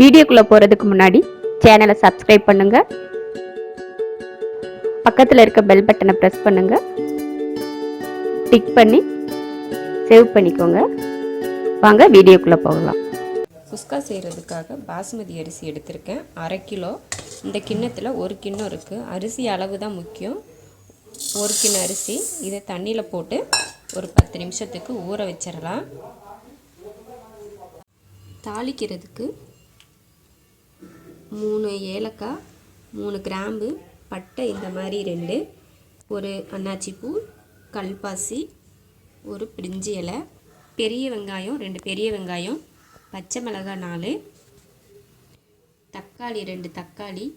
வீடியோக்குள்ளே போகிறதுக்கு முன்னாடி சேனலை சப்ஸ்கிரைப் பண்ணுங்கள் பக்கத்தில் இருக்க பெல் பட்டனை ப்ரெஸ் பண்ணுங்கள் டிக் பண்ணி சேவ் பண்ணிக்கோங்க. வாங்க வீடியோக்குள்ளே போகலாம். குஸ்கா செய்கிறதுக்காக பாசுமதி அரிசி எடுத்திருக்கேன். அரை கிலோ. இந்த கிண்ணத்தில் ஒரு கிண்ணம் இருக்குது அரிசி அளவு தான் முக்கியம். ஒரு கிண்ணம் அரிசி. இதை தண்ணியில் போட்டு ஒரு பத்து நிமிஷத்துக்கு ஊற வச்சிடலாம். தாளிக்கிறதுக்கு மூணு ஏலக்காய் மூணு கிராம்பு பட்டை இந்த மாதிரி ரெண்டு. ஒரு அன்னாச்சிப்பூ கல்பாசி ஒரு பிரிஞ்சி இலை பெரிய வெங்காயம் ரெண்டு பெரிய வெங்காயம் பச்சை மிளகாய் நாலு தக்காளி ரெண்டு தக்காளி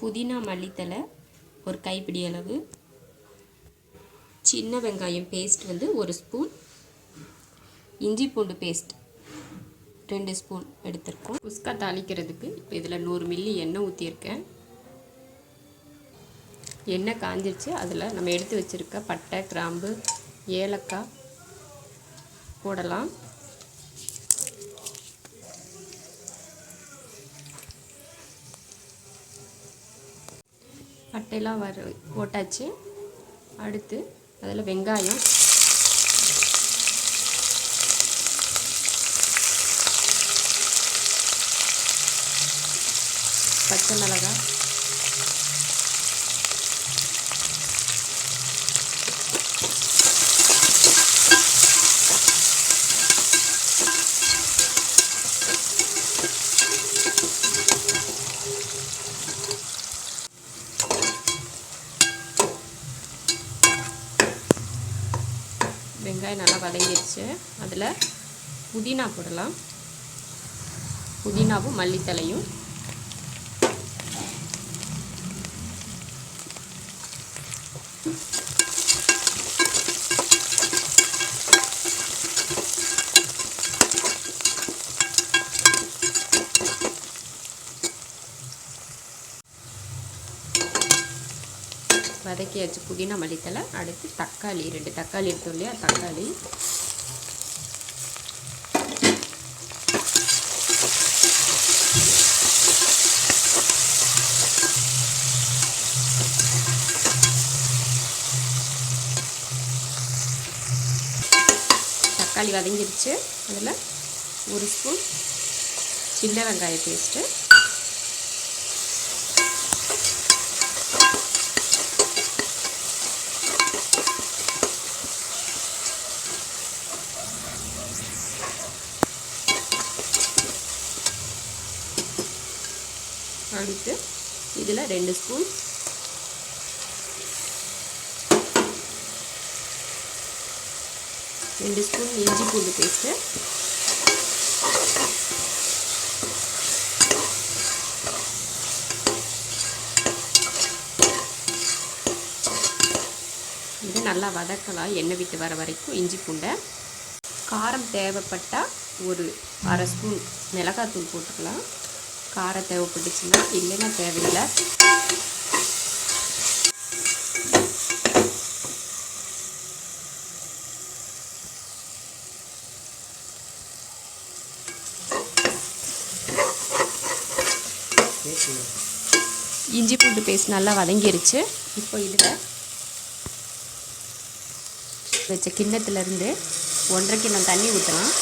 புதினா மல்லித்தலை ஒரு கைப்பிடி அளவு சின்ன வெங்காயம் பேஸ்ட் வந்து ஒரு ஸ்பூன் இஞ்சி பூண்டு பேஸ்ட் ரெண்டு ஸ்பூன் எடுத்திருக்கோம். குஸ்கா தாளிக்கிறதுக்கு இப்போ இதில் நூறு மில்லி எண்ணெய் ஊற்றியிருக்கேன் எண்ணெய் காஞ்சிருச்சு. அதில் நம்ம எடுத்து வச்சுருக்க பட்டை கிராம்பு ஏலக்காய் போடலாம். பட்டையெல்லாம் வர போட்டாச்சு. அடுத்து அதில் வெங்காயம் பச்சை மிளகா வெங்காயம் நல்லா வதங்கிடுச்சு. அதில் புதினா போடலாம். புதினாவும் மல்லித்தலையும். வதக்கியாச்சு புதினா மல்லித்தலை அடுத்து தக்காளி ரெண்டு தக்காளி எடுத்தோம் இல்லையா தக்காளி. தக்காளி வதங்கிருச்சு. அதில் ஒரு ஸ்பூன் சின்ன வெங்காய பேஸ்ட்டு அடுத்து இதில் ரெண்டு ஸ்பூன். ரெண்டு ஸ்பூன் இஞ்சி பூண்டு பேஸ்ட்டு. இது நல்லா வதக்கலாம் எண்ணெய் விட்டு வர வரைக்கும் இஞ்சி பூண்டை. காரம் தேவைப்பட்டால் ஒரு அரை ஸ்பூன் மிளகாத்தூள் போட்டுக்கலாம். காரம் தேவைப்பட்டுச்சுன்னா இல்லைன்னா தேவையில்லை. இஞ்சி பூண்டு பேஸ்ட் நல்லா வதங்கிருச்சு. இப்போ இதில் வச்ச கிண்ணத்துலேருந்து ஒன்றரை கிண்ணம் தண்ணி ஊற்றலாம்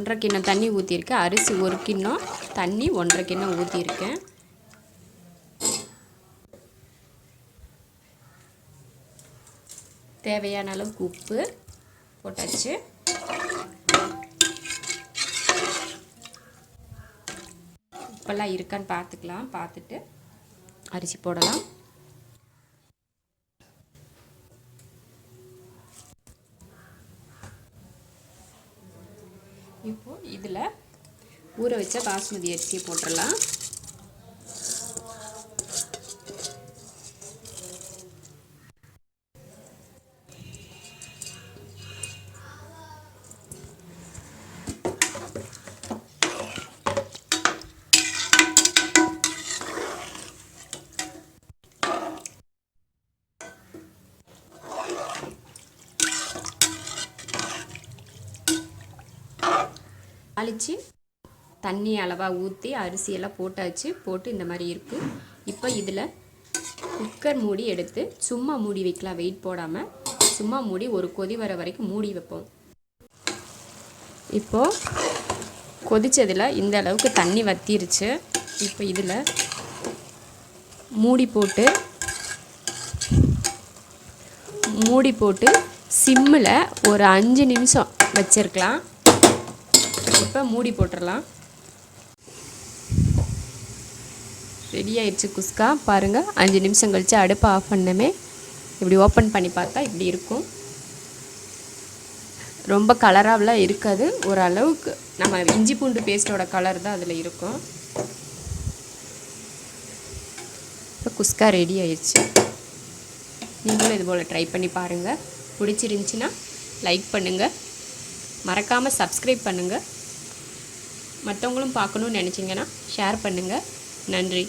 ஒன்றரை கிண்ணம் தண்ணி ஊற்றிருக்கேன் அரிசி ஒரு கிண்ணம் தண்ணி ஒன்றரை கிண்ணம் ஊற்றிருக்கேன் தேவையான அளவுக்கு உப்பு போட்டாச்சு. உப்பெல்லாம் இருக்கான்னு பார்த்துக்கலாம். பார்த்துட்டு அரிசி போடலாம். இப்போது இதில் ஊற வச்ச பாஸ்மதி அரிசியை போட்டுடலாம். தாளித்து தண்ணி அளவாக ஊற்றி அரிசியெல்லாம் போட்டாச்சு. போட்டு இந்த மாதிரி இருக்குது இப்போ இதில் குக்கர் மூடி எடுத்து சும்மா மூடி வைக்கலாம். வெயிட் போடாமல் சும்மா மூடி ஒரு கொதி வர வரைக்கும் மூடி வைப்போம். இப்போது கொதித்ததில் இந்த அளவுக்கு தண்ணி வத்திருச்சு. இப்போ இதில் மூடி போட்டு மூடி போட்டு சிம்மில் ஒரு அஞ்சு நிமிஷம் வச்சிருக்கலாம். இப்போ மூடி போட்டுடலாம் ரெடி ஆயிடுச்சு குஸ்கா. பாருங்கள் அஞ்சு நிமிஷம் கழித்து அடுப்பை ஆஃப் பண்ணமே. இப்படி ஓப்பன் பண்ணி பார்த்தா இப்படி இருக்கும். ரொம்ப கலராகலாம் இருக்காது. ஓரளவுக்கு நம்ம இஞ்சி பூண்டு பேஸ்ட்டோட கலர் தான் அதில் இருக்கும். இப்போ குஸ்கா ரெடி ஆயிடுச்சு. நீங்களும் இது போல் ட்ரை பண்ணி பாருங்கள் பிடிச்சிருந்துச்சின்னா லைக் பண்ணுங்கள் மறக்காமல் சப்ஸ்கிரைப் பண்ணுங்கள் மற்றவங்களும் பார்க்கணுன்னு நினச்சிங்கன்னா ஷேர் பண்ணுங்கள் நன்றி.